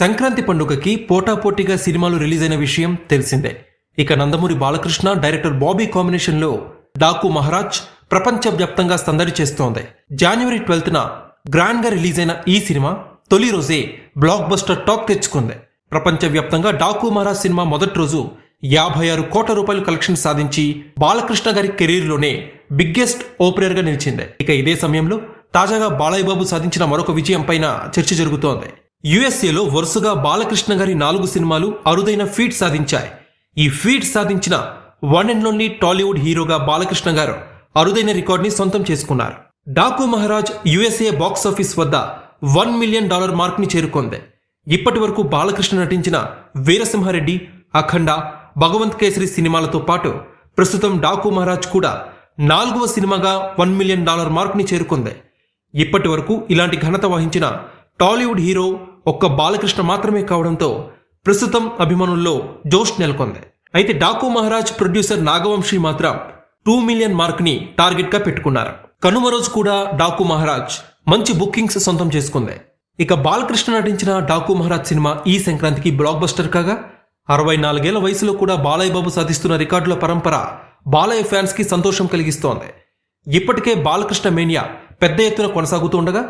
సంక్రాంతి పండుగకి పోటాపోటీగా సినిమాలు రిలీజ్ అయిన విషయం తెలిసిందే. ఇక నందమూరి బాలకృష్ణ డైరెక్టర్ బాబీ కాంబినేషన్లో డాకు మహారాజ్ ప్రపంచవ్యాప్తంగా సందడి చేస్తోంది. జనవరి ట్వెల్త్న గ్రాండ్గా రిలీజ్ అయిన ఈ సినిమా తొలి రోజే బ్లాక్ బస్టర్ టాక్ తెచ్చుకుంది. ప్రపంచవ్యాప్తంగా డాకు మహారాజ్ సినిమా మొదటి రోజు యాభై ఆరు కోట్ల రూపాయలు కలెక్షన్ సాధించి బాలకృష్ణ గారి కెరీర్లోనే బిగ్గెస్ట్ ఓపెనర్గా నిలిచింది. ఇక ఇదే సమయంలో తాజాగా బాలయ్య బాబు సాధించిన మరొక విజయం పైన చర్చ జరుగుతోంది. యుఎస్ఏలో వరుసగా బాలకృష్ణ గారి నాలుగు సినిమాలు అరుదైన ఫీట్ సాధించాయి. ఈ ఫీట్ సాధించిన వన్ అండ్ ఓన్లీ టాలీవుడ్ హీరోగా బాలకృష్ణ గారు అరుదైన రికార్డ్ని సొంతం చేసుకున్నారు. Daku Maharaj USA box office వద్ద వన్ మిలియన్ డాలర్ మార్క్ని చేరుకుంది. ఇప్పటి వరకు బాలకృష్ణ నటించిన వీరసింహారెడ్డి అఖండ భగవంత్ కేసరి సినిమాలతో పాటు ప్రస్తుతం డాకు మహారాజ్ కూడా నాలుగవ సినిమాగా వన్ మిలియన్ డాలర్ మార్క్ని చేరుకుంది. ఇప్పటి వరకు ఇలాంటి ఘనత వహించిన టాలీవుడ్ హీరో ఒక్క బాలకృష్ణ మాత్రమే కావడంతో ప్రస్తుతం అభిమానుల్లో జోష్ నెలకొంది. అయితే డాకు మహారాజ్ ప్రొడ్యూసర్ నాగవంశీ మాత్రం టూ మిలియన్ మార్క్ని టార్గెట్గా పెట్టుకున్నారు. కనుమ రోజు కూడా డాకు మహారాజ్ మంచి బుకింగ్స్ సొంతం చేసుకుంది. ఇక బాలకృష్ణ నటించిన డాకు మహారాజ్ సినిమా ఈ సంక్రాంతికి బ్లాక్ బస్టర్ కాగా అరవై నాలుగేళ్ళ వయసులో కూడా బాలయ్య బాబు సాధిస్తున్న రికార్డుల పరంపర బాలయ్య ఫ్యాన్స్కి సంతోషం కలిగిస్తోంది. ఇప్పటికే బాలకృష్ణ మేనియా పెద్ద ఎత్తున కొనసాగుతుండగా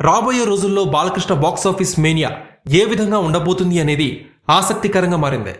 రాబోయే రోజుల్లో బాలకృష్ణ బాక్స్ ఆఫీస్ మేనియా ఏ విధంగా ఉండబోతుంది అనేది ఆసక్తికరంగా మారింది.